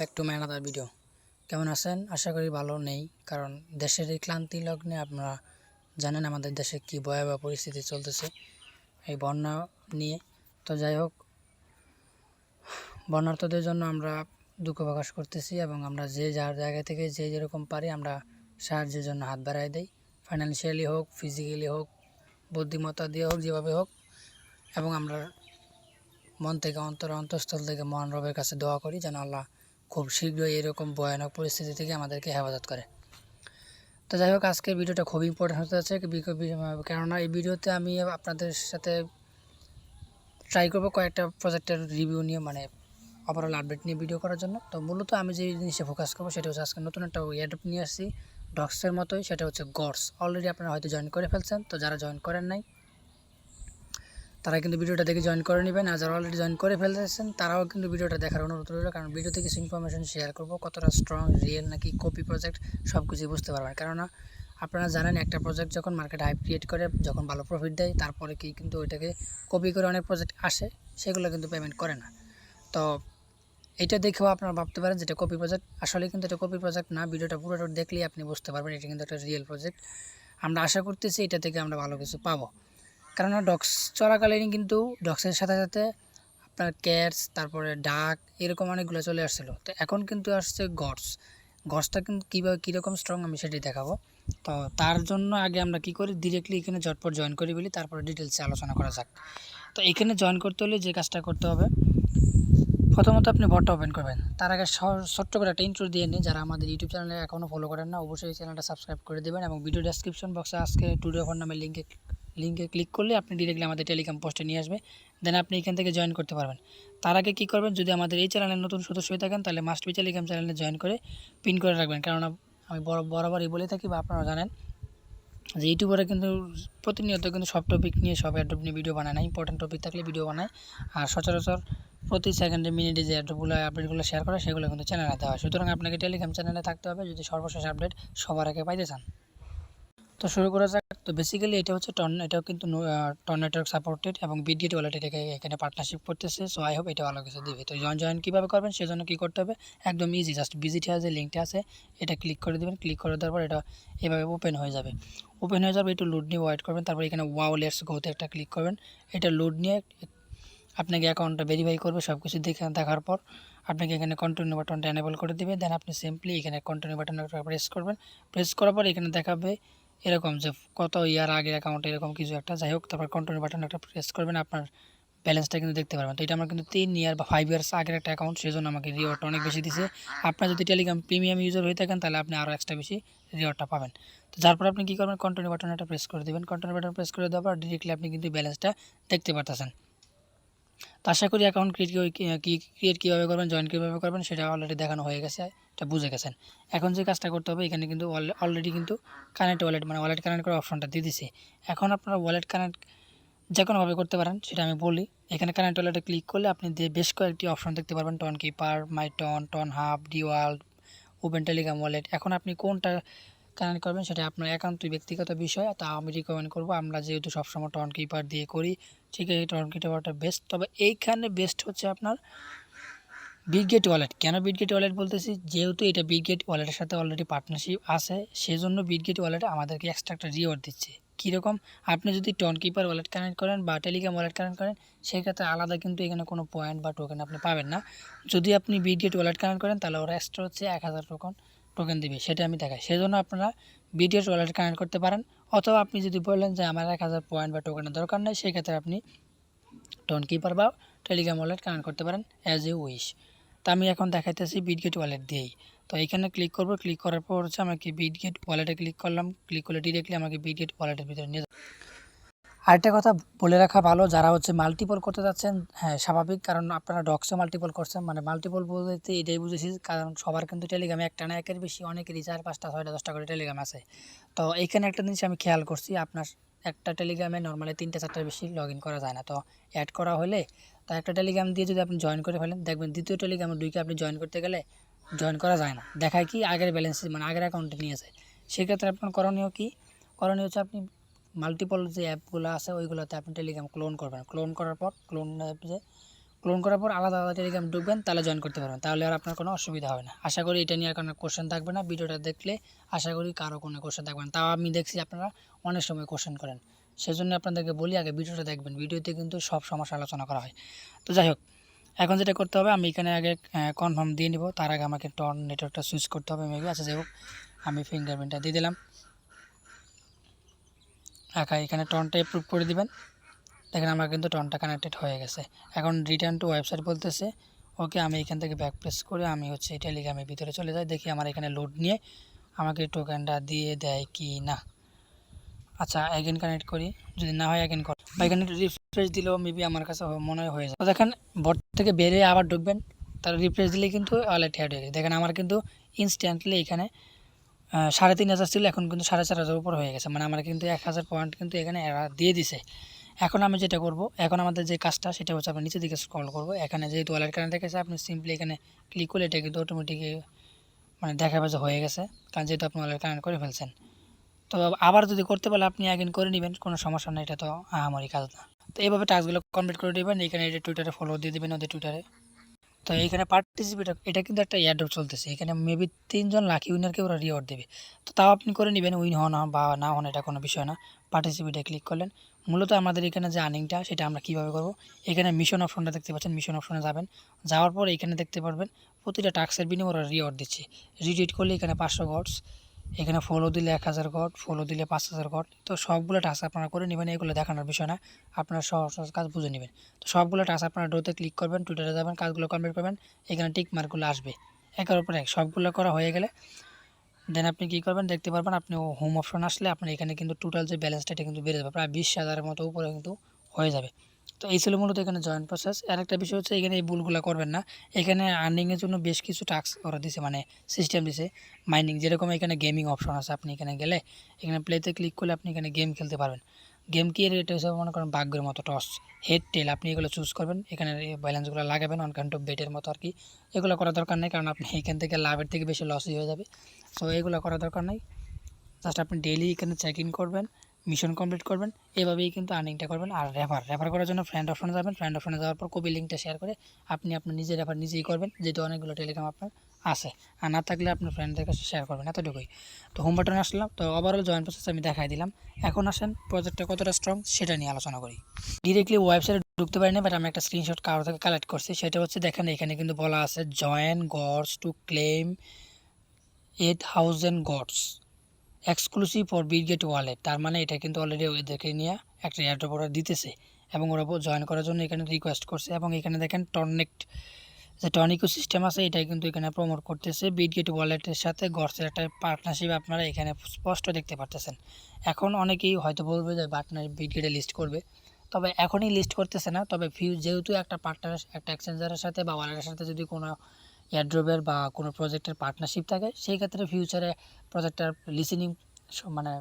Back to my another video কেমন আছেন? আশা করি ভালো নেই, কারণ দেশের এই ক্লান্তি লগ্নে আপনারা জানেন আমাদের দেশে কী ভয়াবহ পরিস্থিতি চলতেছে এই বন্যা নিয়ে। তো যাই হোক বন্যার্থদের জন্য আমরা দুঃখ প্রকাশ করতেছি এবং আমরা যে যার জায়গা থেকে যে যেরকম পারি আমরা সাহায্যের জন্য হাত বাড়াই দিই। ফাইন্যান্সিয়ালি হোক ফিজিক্যালি হোক, বুদ্ধিমত্তা দিয়ে হোক, যেভাবে হোক। এবং আমরা মন থেকে অন্তর, অন্তঃস্থল থেকে মহান রবের কাছে দোয়া করি যেন আল্লাহ খুব শীঘ্রই এরকম ভয়ানক পরিস্থিতি থেকে আমাদেরকে হেফাজত করে। তো যাই হোক, আজকের ভিডিওটা খুব ইম্পর্টেন্ট হতে যাচ্ছে কেননা এই ভিডিওতে আমি আপনাদের সাথে ট্রাই করব কয়েকটা প্রজেক্টের রিভিউ নিয়ে মানে ওভারঅল আপডেট নিয়ে ভিডিও করার জন্য। তো মূলত আমি যে জিনিসে ফোকাস করব সেটা হচ্ছে আজকে নতুন একটা অ্যাডপ নিয়ে আসছি। ডক্সের মতোই, সেটা হচ্ছে গডস অলরেডি আপনারা হয়তো জয়েন করে ফেলছেন। তো যারা জয়েন করেন নাই তারা কিন্তু ভিডিওটা দেখে জয়েন করে নেবেন। আর যারা অলরেডি জয়েন করে ফেলতেছেন, তারাও কিন্তু ভিডিওটা দেখার অনুরোধ রইল। কারণ ভিডিওতে কিছু ইনফরমেশন শেয়ার করব। কতটা স্ট্রং রিয়েল নাকি কপি প্রজেক্ট সব কিছুই বুঝতে পারবেন। কেননা আপনারা জানেন, একটা প্রজেক্ট যখন মার্কেটে হাইপ ক্রিয়েট করে, যখন ভালো প্রফিট দেয়, তারপরে কি কিন্তু ওইটাকে কপি করে অনেক প্রজেক্ট আসে, সেগুলো কিন্তু পেমেন্ট করে না। তো এটা দেখেও আপনারা ভাবতে পারেন যেটা কপি প্রজেক্ট আসলে কিন্তু এটা কপি প্রজেক্ট না। ভিডিওটা পুরোটা দেখলেই আপনি বুঝতে পারবেন, এটা কিন্তু একটা রিয়েল প্রজেক্ট আমরা আশা করতেছি এটা থেকে আমরা ভালো কিছু পাবো। কেননা ডক্স চলাকালীন কিন্তু ডক্সের সাথে সাথে আপনার ক্যাটস তারপরে ডাক এরকম অনেকগুলো চলে আসছিল। তো এখন কিন্তু আসছে গডস গডসটা কিন্তু কীভাবে, কীরকম স্ট্রং আমি সেটি দেখাবো। তো তার জন্য আগে আমরা কি করি ডিরেক্টলি এখানে ঝটপট জয়েন করি বলি, তারপরে ডিটেলসে আলোচনা করা যাক। তো এখানে জয়েন করতে হলে যে কাজটা করতে হবে, প্রথমত আপনি বটটা ওপেন করবেন। তার আগে ছোট্ট করে একটা ইন্ট্রো দিয়ে নিই যারা আমাদের ইউটিউব চ্যানেলে এখনও ফলো করেন না, অবশ্যই চ্যানেলটা সাবস্ক্রাইব করে দেবেন এবং ভিডিও ডেসক্রিপশন বক্সে আজকে টুডে ফোন নামের লিঙ্কে লিঙ্কে ক্লিক করলে আপনি ডিরেক্টলি আমাদের টেলিগ্রাম পোস্টে নিয়ে আসবে দেন আপনি এখান থেকে জয়েন করতে পারবেন। তার আগে কী করবেন, যদি আমাদের এই চ্যানেলের নতুন সদস্য হয়ে থাকেন, তাহলে মাস্ট বি টেলিগ্রাম চ্যানেলে জয়েন করে পিন করে রাখবেন। কেননা আমি বরাবরই বলে থাকি বা আপনারা জানেন যে ইউটিউবারে কিন্তু প্রতিনিয়ত কিন্তু সব টপিক নিয়ে, সব অ্যাডপ নিয়ে ভিডিও বানায় না। ইম্পর্টেন্ট টপিক থাকলে ভিডিও বানায়। আর সচরাচর প্রতি সেকেন্ডে মিনিটে যে অ্যাডপগুলো আপডেটগুলো শেয়ার করে, সেগুলো কিন্তু চ্যানেলে দেওয়া হয়। সুতরাং আপনাকে টেলিগ্রাম চ্যানেলে থাকতে হবে যদি সর্বশেষ আপডেট সবার আগে পাইতে চান। তো শুরু করা যাক। তো বেসিক্যালি এটা হচ্ছে টর্ন এটাও কিন্তু টন নেটওয়ার্ক সাপোর্টেড এবং বিডিএট ওয়ালেট এটাকে এখানে পার্টনারশিপ করতেছে। সো আই হোপ এটা ভালো কিছু দিবে। তো জয়েন জয়েন কীভাবে করবেন সেজন্য কী করতে হবে? একদম ইজি জাস্ট ভিজিট হয়ে যে লিঙ্কটা আছে, এটা ক্লিক করে দেবেন। ক্লিক করে দেওয়ার পর এটা এভাবে ওপেন হয়ে যাবে। ওপেন হয়ে যাবে, একটু লোড নিয়ে ওয়েট করবেন। তারপর এখানে ওয়াও লেটস গোতে একটা ক্লিক করবেন। এটা লোড নিয়ে আপনাকে অ্যাকাউন্টটা ভেরিফাই করবে সব কিছু দেখে দেখার পর আপনাকে এখানে কন্টিনিউ বাটনটা এনেবল করে দেবে। দেন আপনি সিম্পলি এখানে কন্টিনিউ বাটনটা প্রেস করবেন। প্রেস করার পর এখানে দেখাবে এরকম যে কত ইয়ার আগের অ্যাকাউন্ট এরকম কিছু একটা, যাই হোক, তারপর কন্টিনিউ বাটন একটা প্রেস করবেন, আপনার ব্যালেন্সটা কিন্তু দেখতে পারবেন। তো এটা আমার কিন্তু তিন ইয়ার বা ফাইভ ইয়ার্স আগের একটা অ্যাকাউন্ট সেই জন্য আমাকে রিওয়ার্ডটা অনেক বেশি দিছে। আপনার যদি টেলিগ্রাম প্রিমিয়াম ইউজার হয়ে থাকেন, তাহলে আপনি আরও এক্সট্রা বেশি রিওয়ার্ডটা পাবেন। তো যার পর আপনি কী করবেন কন্টিনিউ বাটন একটা প্রেস করে দেবেন। কন্টিনিউ বাটন প্রেস করে দেওয়ার পর ডিরেক্টলি আপনি কিন্তু ব্যালেন্সটা দেখতে পারতেছেন। তো আশা করি অ্যাকাউন্ট ক্রিয়েট কি ক্রিয়েট কীভাবে করবেন জয়েন কীভাবে করবেন, সেটা অলরেডি দেখানো হয়ে গেছে। এটা বুঝে গেছেন। এখন যে কাজটা করতে হবে, এখানে কিন্তু অলরেডি কিন্তু কানেক্ট ওয়ালেট মানে ওয়ালেট কানেক্ট করার অপশনটা দিয়ে দিছে। এখন আপনারা ওয়ালেট কানেক্ট যে কোনোভাবে করতে পারেন, সেটা আমি বলি। এখানে কানেক্ট ওয়ালেটে ক্লিক করলে আপনি যে বেশ কয়েকটি অপশন দেখতে পারবেন Tonkeeper my TON TON hub Dewald open Telegram wallet এখন আপনি কোনটা কানেক্ট করবেন, সেটা আপনার একান্তই ব্যক্তিগত বিষয়, তা আমি রিকমেন্ড করব। আমরা যেহেতু সবসময় টন কিপার দিয়ে করি, ঠিক আছে টন কিপারটা বেস্ট তবে এইখানে বেস্ট হচ্ছে আপনার বিগগেট ওয়ালেট কেন বিগগেট ওয়ালেট বলতেছি? যেহেতু এটা বিগগেট ওয়ালেটের সাথে অলরেডি পার্টনারশিপ আছে, সেজন্য বিগগেট ওয়ালেট আমাদেরকে এক্সট্রা একটা রিওয়ার্ড দিচ্ছে। কীরকম? আপনি যদি টন কিপার ওয়ালেট কানেক্ট করেন বা টেলিগ্রাম ওয়ালেট কানেক্ট করেন, সেক্ষেত্রে আলাদা কিন্তু এখানে কোনো পয়েন্ট বা টোকেন আপনি পাবেন না। যদি আপনি বিগগেট ওয়ালেট কানেক্ট করেন, তাহলে ওরা এক্সট্রা হচ্ছে এক হাজার টোকন টোকেন দিবে। সেটা আমি দেখাই। সেজন্য আপনারা বিডিএস ওয়ালেট কানেক্ট করতে পারেন। অথবা আপনি যদি বললেন যে আমার এক হাজার পয়েন্ট বা টোকেনের দরকার নেই, সেক্ষেত্রে আপনি টোন কিপার বা টেলিগ্রাম ওয়ালেট কানেক্ট করতে পারেন অ্যাজ এ উইশ তা আমি এখন দেখাইতেছি বিটগেট ওয়ালেট দিয়েই। তো এখানে ক্লিক করব ক্লিক করার পর হচ্ছে আমাকে বিটগেট ওয়ালেটে ক্লিক করলাম। ক্লিক করলে ডিরেক্টলি আমাকে বিটগেট ওয়ালেটের ভিতরে নিয়ে আরেকটা কথা বলে রাখা ভালো, যারা হচ্ছে মাল্টিপল করতে যাচ্ছেন হ্যাঁ স্বাভাবিক, কারণ আপনারা ডক্সে মাল্টিপল করছেন। মানে মাল্টিপল বলতে এটাই বুঝেছি, কারণ সবার কিন্তু টেলিগ্রামে একটা না, একের বেশি অনেকেরই চার, পাঁচটা, ছয়টা, দশটা করে টেলিগ্রাম আছে। তো এখানে একটা জিনিস আমি খেয়াল করছি, আপনার একটা টেলিগ্রামে নর্মালি তিনটে, চারটার বেশি লগ ইন করা যায় না। তো অ্যাড করা হলে তো একটা টেলিগ্রাম দিয়ে যদি আপনি জয়েন করে ফেলেন, দেখবেন দ্বিতীয় টেলিগ্রামে দুইকে আপনি জয়েন করতে গেলে জয়েন করা যায় না। দেখায় কি আগের ব্যালেন্স মানে আগের অ্যাকাউন্টে নিয়ে নিয়েছে সেক্ষেত্রে আপনার করণীয় কি? করণীয় হচ্ছে আপনি মাল্টিপল যে অ্যাপগুলো আছে, ওইগুলোতে আপনি টেলিগ্রাম ক্লোন করবেন। ক্লোন করার পর ক্লোন যে ক্লোন করার পর আলাদা আলাদা টেলিগ্রাম ঢুকবেন, তাহলে জয়েন করতে পারবেন। তাহলে আর আপনার কোনো অসুবিধা হবে না। আশা করি এটা নিয়ে আর কোনো কোশ্চেন থাকবে না। ভিডিওটা দেখলে আশা করি কারও কোনো কোশ্চেন থাকবে না। তাও আমি দেখছি আপনারা অনেক সময় কোশ্চেন করেন। সেজন্য আপনাদেরকে বলি, আগে ভিডিওটা দেখবেন। ভিডিওতে কিন্তু সব সমস্যা আলোচনা করা হয়। তো যাই হোক, এখন যেটা করতে হবে, আমি এখানে আগে কনফার্ম দিয়ে নিব। তার আগে আমাকে টর্ন নেটওয়ার্কটা সুইচ করতে হবে মেবি আচ্ছা যাই হোক, আমি ফিঙ্গারপ্রিন্টটা দিয়ে দিলাম। একা এখানে টনটা অ্যাপ্রুভ করে দিবেন। দেখেন, আমার কিন্তু টনটা কানেক্টেড হয়ে গেছে। এখন রিটার্ন টু ওয়েবসাইট বলতেছে ওকে আমি এখান থেকে ব্যাক প্রেস করে আমি হচ্ছে টেলিগ্রামের ভিতরে চলে যাই, দেখি আমার এখানে লোড নিয়ে আমাকে টোকেনটা দিয়ে দেয় কি না। আচ্ছা অ্যাগেন কানেক্ট করি। যদি না হয় অ্যাগেন কর। বা এখানে রিফ্রেশ দিলেও মেবি আমার কাছে মনে হয় যায়। দেখেন বট থেকে বেরিয়ে আবার ঢুকবেন। তার রিফ্রেশ দিলে কিন্তু ওয়ালেট অ্যাড হয়ে গেছে দেখেন, আমার কিন্তু ইনস্ট্যান্টলি এখানে সাড়ে তিন হাজার ছিল, এখন কিন্তু সাড়ে চার হাজার উপর হয়ে গেছে। মানে আমার কিন্তু এক হাজার পয়েন্ট কিন্তু এখানে দিয়ে দিছে। এখন আমি যেটা করব, এখন আমাদের যে কাজটা, সেটা হচ্ছে আপনি নিচের দিকে স্ক্রল করব। এখানে যেহেতু ওয়ালেট কানেক্ট রেখেছে আপনি সিম্পলি এখানে ক্লিক করলে এটা কিন্তু অটোমেটিক মানে দেখাবে যে হয়ে গেছে। কারণ যেহেতু আপনি ওয়ালেট কানেক্ট করে ফেলছেন। তো আবার যদি করতে পারলে আপনি আগেন করে নেবেন, কোনো সমস্যা নেই, এটা তো আহামরি কাজ না। তো এইভাবে টাস্কগুলো কমপ্লিট করে দেবেন এখানে এটা টুইটারে ফলো দিয়ে দেবেন ওদের টুইটারে তো এইখানে পার্টিসিপেট এটা কিন্তু একটা এয়ারড্রপ চলতেছে, এখানে মেবি তিনজন লাকি উইনারকে ওরা রিওয়ার্ড দেবে। তো তাও আপনি করে নেবেন উইন হন বা না হন, এটা কোনো বিষয় না। পার্টিসিপেটে ক্লিক করলেন, মূলত আমাদের এখানে যে আর্নিংটা সেটা আমরা কীভাবে করব? এখানে মিশন অপশনটা দেখতে পাচ্ছেন মিশন অপশনে যাবেন। যাওয়ার পর এখানে দেখতে পারবেন, প্রতিটা টাস্কের বিনিময়ে ওরা রিওয়ার্ড দিচ্ছে। রিডিট করলে এখানে পাঁচশো গডস এখানে ফলো দিলে এক হাজার গড ফলো দিলে পাঁচ হাজার গড তো সবগুলো টাস্ক আপনারা করে নেবেন, এগুলো দেখানোর বিষয় না। আপনারা সহজ সহজ কাজ বুঝে নেবেন। তো সবগুলো টাস্ক আপনারা ডোতে ক্লিক করবেন টুইটারে যাবেন, কাজগুলো কমপ্লিট করবেন এখানে টিক মার্কগুলো আসবে। একের উপরে এক, সবগুলো করা হয়ে গেলে দেন আপনি কী করবেন, দেখতে পারবেন আপনি হোম অপশন আসলে আপনার এখানে কিন্তু টোটাল যে ব্যালেন্সটা এটা কিন্তু বেড়ে যাবে, প্রায় বিশ হাজারের মতো উপরে কিন্তু হয়ে যাবে। তো এই ছিল মূলত এখানে জয়েন্ট প্রসেস আর একটা বিষয় হচ্ছে এখানে এই ভুলগুলো করবেন না। এখানে আর্নিংয়ের জন্য বেশ কিছু টাস্ক ওরা দিছে মানে সিস্টেম দিছে। মাইনিং যেরকম এখানে গেমিং অপশন আছে, আপনি এখানে গেলে এখানে প্লেতে ক্লিক করলে আপনি এখানে গেম খেলতে পারবেন। গেম কি এটা হিসাবে মনে করেন বাগ্যের মতো টস হেড টেল আপনি এগুলো চুজ করবেন। এখানে ব্যালেন্সগুলো লাগাবেন অন কাইন্ড অফ বেটের মতো আর কি এগুলো করার দরকার নেই, কারণ আপনি এখান থেকে লাভের থেকে বেশি লসই হয়ে যাবে। সো এগুলো করার দরকার নেই। জাস্ট আপনি ডেইলি এখানে চেক ইন করবেন। মিশন কমপ্লিট করবেন, এভাবেই কিন্তু আর্নিংটা করবেন। আর রেফার রেফার করার জন্য ফ্রেন্ড অপশনে যাবেন ফ্রেন্ড অপশনে যাওয়ার পর কপি লিঙ্কটা শেয়ার করে আপনি আপনার নিজের রেফার নিজেই করবেন, যেহেতু অনেকগুলো টেলিগ্রাম আপনার আছে। আর না থাকলে আপনার ফ্রেন্ডদের কাছে শেয়ার করবেন, এতটুকুই। তো হোম বাটনে আসলাম, তো ওভারঅল জয়েন প্রসেস আমি দেখাই দিলাম। এখন আসেন প্রজেক্টটা কতটা স্ট্রং সেটা নিয়ে আলোচনা করি। ডিরেক্টলি ওয়েবসাইটে ঢুকতে পারিনি বাট আমি একটা স্ক্রিনশট কারও থেকে কালেক্ট করছি। সেটা হচ্ছে দেখেন, এখানে কিন্তু বলা আছে join gods to claim eight thousand gods exclusive for Bitget wallet তার মানে এটা কিন্তু অলরেডি ওদেরকে নিয়ে একটা এয়ারড্রপ ওরা দিতেছে এবং ওরা জয়েন করার জন্য এখানে রিকোয়েস্ট করছে এবং এখানে দেখেন টর্নেক্ট যে টনিকো সিস্টেম আছে, এটাই কিন্তু এখানে প্রমোট করতেছে। বিটগেট ওয়ালেটের সাথে গডসের একটা পার্টনারশিপ আপনারা এখানে স্পষ্ট দেখতে পারতেছেন। এখন অনেকেই হয়তো বলবে যে পার্টনার বিটগেটে লিস্ট করবে। তবে এখনই লিস্ট করতেছে না। তবে ফিউ যেহেতু একটা পার্টনার একটা এক্সচেঞ্জারের সাথে বা ওয়ালেটের সাথে যদি কোনো এয়ারড্রপের বা কোনো প্রজেক্টের পার্টনারশিপ থাকে, সেই ক্ষেত্রে ফিউচারে প্রজেক্টটার লিসেনিং মানে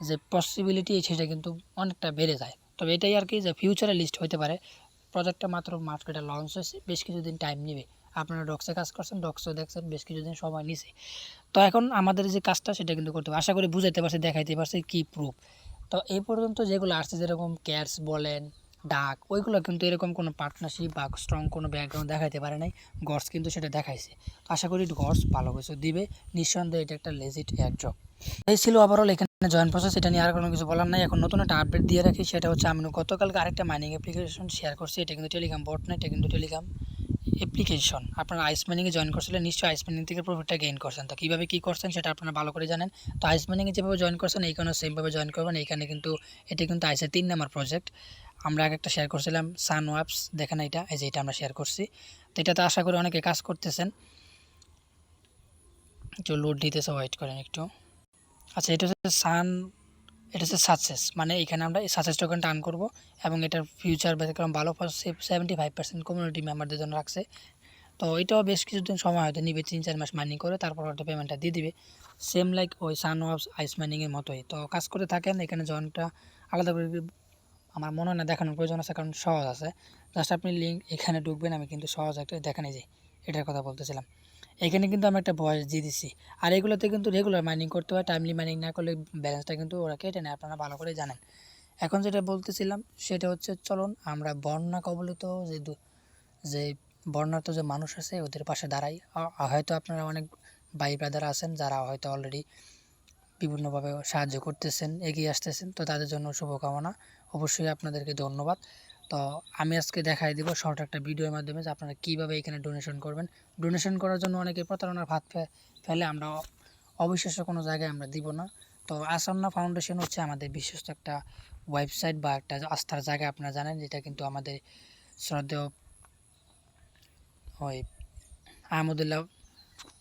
যে পসিবিলিটি সেটা কিন্তু অনেকটা বেড়ে যায়। তবে এটাই আর কি যে ফিউচারে লিস্ট হতে পারে। প্রজেক্টটা মাত্র মার্কেটে লঞ্চ হয়েছে, বেশ কিছুদিন টাইম নেবে। আপনারা ডক্সে কাজ করছেন ডক্সও দেখছেন, বেশ কিছুদিন সময় নিছে। তো এখন আমাদের যে কাজটা সেটা কিন্তু করতে হবে। আশা করি বুঝাইতে পারছি, দেখাইতে পারছি কী প্রুফ তো এই পর্যন্ত যেগুলো আসছে, যেরকম ক্যাশ বলেন ডাক, ওইগুলো কিন্তু এরকম কোনো পার্টনারশিপ বা স্ট্রং কোনো ব্যাকগ্রাউন্ড দেখাইতে পারে নাই। গডস কিন্তু সেটা দেখাইছে। আশা করি গডস ভালো কিছু দিবে। নিঃসন্দেহে এটা একটা লেজিট এয়ারড্রপ এই ছিল ওভারঅল এখানে জয়েন প্রসেস এটা নিয়ে আর কোনো কিছু বলার নাই। এখন নতুন একটা আপডেট দিয়ে রাখি, সেটা হচ্ছে আমি গতকালকে আরেকটা মাইনিং অ্যাপ্লিকেশন শেয়ার করছি। এটা কিন্তু টেলিগ্রাম বট না, এটা কিন্তু টেলিগ্রাম অ্যাপ্লিকেশন আপনারা আইস মাইনিংয়ে জয়েন করছিলেন নিশ্চয়ই আইস মাইনিং থেকে প্রফিটটা গেইন করছেন। তো কীভাবে কী করছেন সেটা আপনারা ভালো করে জানেন। তো আইস মাইনিংয়ে যেভাবে জয়েন করছেন, এইখানেও সেমভাবে জয়েন করবেন। এইখানে কিন্তু, এটা কিন্তু আইসের তিন নাম্বার প্রজেক্ট আমরা আগে একটা শেয়ার করছিলাম সান ওয়াপস দেখেন এটা এই যে এটা আমরা শেয়ার করছি। তো এটাতে আশা করি অনেকে কাজ করতেছেন। একটু লোড দিতেছে ওয়েট করেন একটু। আচ্ছা এটা হচ্ছে সান এটা হচ্ছে সাকসেস মানে এখানে আমরা এই সাকসেস টোকেনটা আর্ন করব এবং এটার ফিউচার ব্যতিক্রম ভালো সেভেন্টি ফাইভ পার্সেন্ট কমিউনিটি মেম্বারদের জন্য রাখছে। তো এটাও বেশ কিছুদিন সময় হয়তো নিবে, তিন চার মাস মাইনিং করে, তারপর হয়তো পেমেন্টটা দিয়ে দিবে। সেম লাইক ওই সান ওয়াপস আইস মাইনিংয়ের মতোই। তো কাজ করে থাকেন, এখানে জয়েনটা আলাদা করে আমার মনে হয় না দেখানোর প্রয়োজন আছে, কারণ সহজ আছে। জাস্ট আপনি লিঙ্ক এখানে ঢুকবেন, আমি কিন্তু সহজ একটা দেখেন যে এটার কথা বলতেছিলাম। এখানে কিন্তু আমি একটা ভয়েস দিয়ে দিচ্ছি আর এগুলোতে কিন্তু রেগুলার মাইনিং করতে হয় টাইমলি মাইনিং না করলে ব্যালেন্সটা কিন্তু ওরা কেটে নেয়, আপনারা ভালো করে জানেন। এখন যেটা বলতেছিলাম, সেটা হচ্ছে চলুন আমরা বন্যা কবলিত যে যে বর্ণাঢ্য যে মানুষ আছে, ওদের পাশে দাঁড়াই। হয়তো আপনারা অনেক ভাই ব্রাদার আছেন, যারা হয়তো অলরেডি বিভিন্নভাবে সাহায্য করতেছেন, এগিয়ে আসতেছেন, তো তাদের জন্য শুভকামনা। অবশ্যই আপনাদেরকে ধন্যবাদ। তো আমি আজকে দেখাই দিব শর্ট একটা ভিডিওর মাধ্যমে যে আপনারা কীভাবে এখানে ডোনেশন করবেন। ডোনেশন করার জন্য অনেকে প্রতারণার ভাত ফেলে, আমরা অবিশ্বাস্য কোনো জায়গায় আমরা দিব না। তো আসান্না ফাউন্ডেশন হচ্ছে আমাদের বিশ্বস্ত একটা ওয়েবসাইট বা একটা আস্থার জায়গা, আপনারা জানেন, যেটা কিন্তু আমাদের শ্রদ্ধেয় ওই আহমদুল্লাহ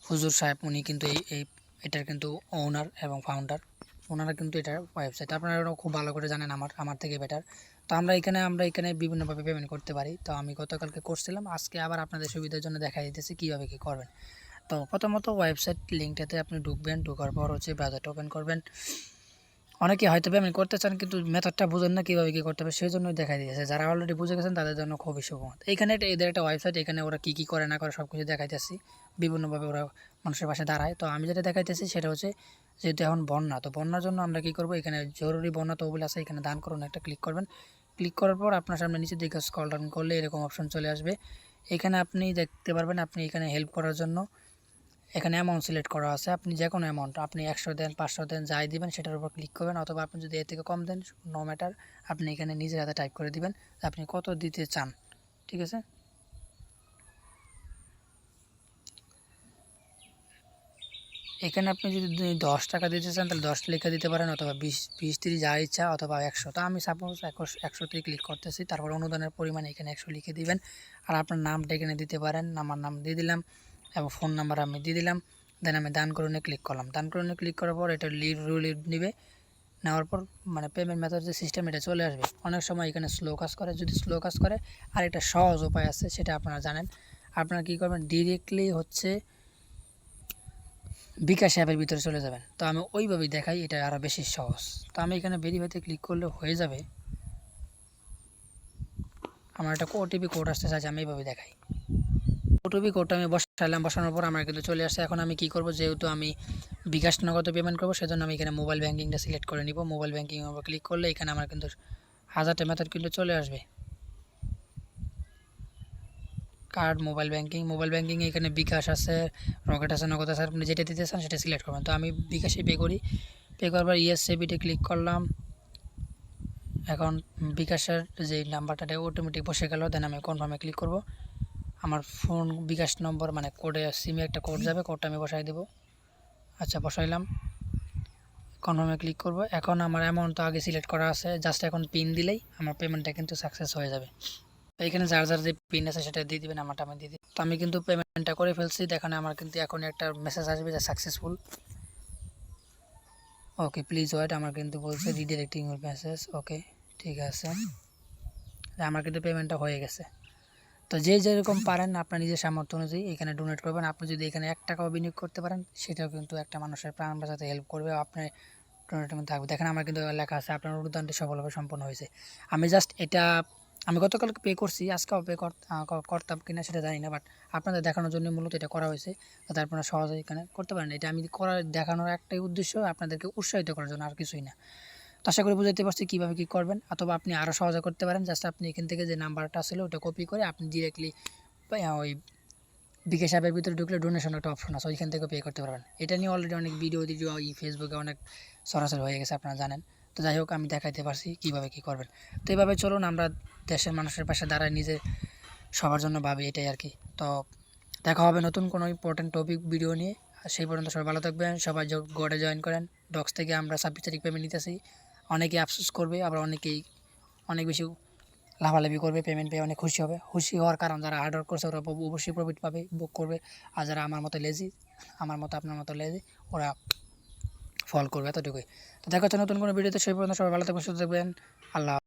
হুজুর সাহেব, উনি কিন্তু এই এটার কিন্তু ওনার এবং ফাউন্ডার ওনারা কিন্তু এটার ওয়েবসাইট আপনারা খুব ভালো করে জানেন আমার আমার থেকে বেটার তো আমরা এখানে আমরা এখানে বিভিন্নভাবে পেমেন্ট করতে পারি। তো আমি গতকালকে করছিলাম, আজকে আবার আপনাদের সুবিধার জন্য দেখা দিতেছি কীভাবে কী করবেন। তো প্রথমত ওয়েবসাইট লিঙ্কটাতে আপনি ঢুকবেন, ঢোকার পর হচ্ছে ব্রাউজারটা ওপেন করবেন। অনেকে হয়তো পেমেন্ট করতে চান, কিন্তু মেথডটা বুঝেন না কীভাবে কী করতে হবে সেই জন্যই দেখা দিয়েছে যারা অলরেডি বুঝে গেছেন, তাদের জন্য খুবই শুভমত এখানে একটা এদের একটা ওয়েবসাইট এখানে ওরা কী কী করে না করে সব কিছু দেখাইতেছি। বিভিন্নভাবে ওরা মানুষের পাশে দাঁড়ায়। তো আমি যেটা দেখাইতেছি সেটা হচ্ছে যেহেতু এখন বন্যা, তো বন্যার জন্য আমরা কী করব? এখানে জরুরি বন্যা তহবিল আছে, এখানে দান করুন একটা ক্লিক করবেন। ক্লিক করার পর আপনার সামনে নিচের দিকে স্কল ডাউন করলে এরকম অপশন চলে আসবে। এখানে আপনি দেখতে পারবেন আপনি এখানে হেল্প করার জন্য এখানে অ্যামাউন্ট সিলেক্ট করা আছে। আপনি যে কোনো অ্যামাউন্ট আপনি একশো দেন, পাঁচশো দেন, যাই দিবেন সেটার উপর ক্লিক করবেন অথবা আপনি যদি এর থেকে কম দেন নো ম্যাটার আপনি এখানে নিজের হাতে টাইপ করে দিবেন আপনি কত দিতে চান, ঠিক আছে? এখানে আপনি যদি দশ টাকা দিতে চান, তাহলে দশ লিখে দিতে পারেন অথবা বিশ বিশ তিরিশ যা ইচ্ছা অথবা একশো। তো আমি সাপোজ একশো একশোতে ক্লিক করতেছি, তারপর অনুদানের পরিমাণ এখানে একশো লিখে দিবেন। আর আপনার নামটা এখানে দিতে পারেন, আমার নাম দিয়ে দিলাম, এবং ফোন নাম্বার আমি দিয়ে দিলাম দেন আমি দান করুনে ক্লিক করলাম। দান করুনে ক্লিক করার পর এটা লিড রুল নেবে। নেওয়ার পর মানে পেমেন্ট মেথড যে সিস্টেম এটা চলে আসবে। অনেক সময় এখানে স্লো কাজ করে, যদি স্লো কাজ করে, আর একটা সহজ উপায় আছে, সেটা আপনারা জানেন। আপনারা কী করবেন ডিরেক্টলি হচ্ছে বিকাশ অ্যাপের ভিতরে চলে যাবেন। তো আমি ওইভাবেই দেখাই এটা আরও বেশি সহজ। তো আমি এখানে ভেরিফাইতে ক্লিক করলে হয়ে যাবে। আমার একটা ওটিপি কোড আসতে চাইছে আমি এইভাবে দেখাই। ওটিপি কোডটা আমি বসালাম বসানোর পর আমার কিন্তু চলে আসছে। এখন আমি কি করব, যেহেতু আমি বিকাশ নগদে পেমেন্ট করব, সেজন্য আমি এখানে মোবাইল ব্যাঙ্কিংটা সিলেক্ট করে নিব। মোবাইল ব্যাঙ্কিং উপর ক্লিক করলে এখানে আমার কিন্তু হাজারটা মেথড কিন্তু চলে আসবে। Card mobile banking mobile banking এখানে বিকাশ আছে, রকেট আছে, নগদ আছে আপনি যেটা দিতে চান সেটা সিলেক্ট করবেন। তো আমি বিকাশে পে করি। পে করার পর ইএস সেবিটে ক্লিক করলাম। এখন বিকাশের যে নাম্বারটা অটোমেটিক বসে গেল দেন আমি কনফার্মে ক্লিক করব। আমার ফোন বিকাশ নম্বর মানে কোডে সিমে একটা কোড যাবে কোডটা আমি বসাই দেবো। আচ্ছা বসাইলাম। কনফার্মে ক্লিক করব। এখন আমার অ্যামাউন্ট তো আগে সিলেক্ট করা আছে জাস্ট এখন পিন দিলেই আমার পেমেন্টটা কিন্তু সাকসেস হয়ে যাবে। এখানে যার যার যে পিন আছে সেটা দিয়ে দিবেন, আমারটা আমি দিয়ে দিই। তো আমি কিন্তু পেমেন্টটা করে ফেলছি, দেখানে আমার কিন্তু এখন একটা মেসেজ আসবে যে সাকসেসফুল ওকে প্লিজ ওয়েট আমার কিন্তু বলছে রিডিরেক্টিং মেসেজ ওকে ঠিক আছে। আমার কিন্তু পেমেন্টটা হয়ে গেছে। তো যে যেরকম পারেন আপনার নিজের সামর্থ্য অনুযায়ী এখানে ডোনেট করবেন। আপনি যদি এখানে এক টাকাও বিনিয়োগ করতে পারেন, সেটাও কিন্তু একটা মানুষের প্রাণ বাঁচাতে হেল্প করবে, আপনি ডোনেটের মধ্যে থাকবে। দেখেন আমার কিন্তু লেখা আছে, আপনার অনুদানটি সফলভাবে সম্পন্ন হয়েছে। আমি জাস্ট এটা আমি গতকালকে পে করছি, আজকেও পে করতাম কিনা সেটা জানি না বাট আপনাদের দেখানোর জন্য মূলত এটা করা হয়েছে। যাতে আপনারা সহজে এখানে করতে পারেন। এটা আমি করার দেখানোর একটাই উদ্দেশ্য আপনাদেরকে উৎসাহিত করার জন্য আর কিছুই না। তো আশা করি বুঝাতে পারছি কীভাবে কী করবেন, অথবা আপনি আরও সহজে করতে পারেন। জাস্ট আপনি এখান থেকে যে নাম্বারটা ছিল ওটা কপি করে আপনি ডিরেক্টলি ওই বিকাশ অ্যাপের ভিতরে ঢুকলে ডোনেশন একটা অপশন আছে, ওইখান থেকে পে করতে পারবেন। এটা নিয়ে অলরেডি অনেক ভিডিও ভিডিও এই ফেসবুকে অনেক সরাসরি হয়ে গেছে, আপনারা জানেন। তো যাই হোক, আমি দেখাইতে পারছি কীভাবে কী করবেন। তো এইভাবে চলুন, আমরা দেশের মানুষের পাশে দাঁড়ায় নিজে সবার জন্য ভাবি, এটাই আর কি। তো দেখা হবে নতুন কোনো ইম্পর্টেন্ট টপিক ভিডিও নিয়ে। আর সেই পর্যন্ত সবাই ভালো থাকবেন, সবাই গড়ে জয়েন করেন। ডক্স থেকে আমরা ছাব্বিশ তারিখ পেমেন্ট নিতেছি। অনেকে আফসোস করবে, আবার অনেকেই অনেক বেশি লাভালাভি করবে পেমেন্ট পেয়ে অনেক খুশি হবে। খুশি হওয়ার কারণ যারা হার্ড ওয়ার্ক করছে, ওরা অবশ্যই প্রফিট পাবে বুক করবে। আর যারা আমার মতো লেজি আমার মতো আপনার মতো লেজি ওরা ফল করবে এতটুকুই। তো দেখা হচ্ছে নতুন কোনো ভিডিওতে সেই পর্যন্ত সবাই ভালো থাকবেন, সুস্থ থাকবেন। আল্লাহ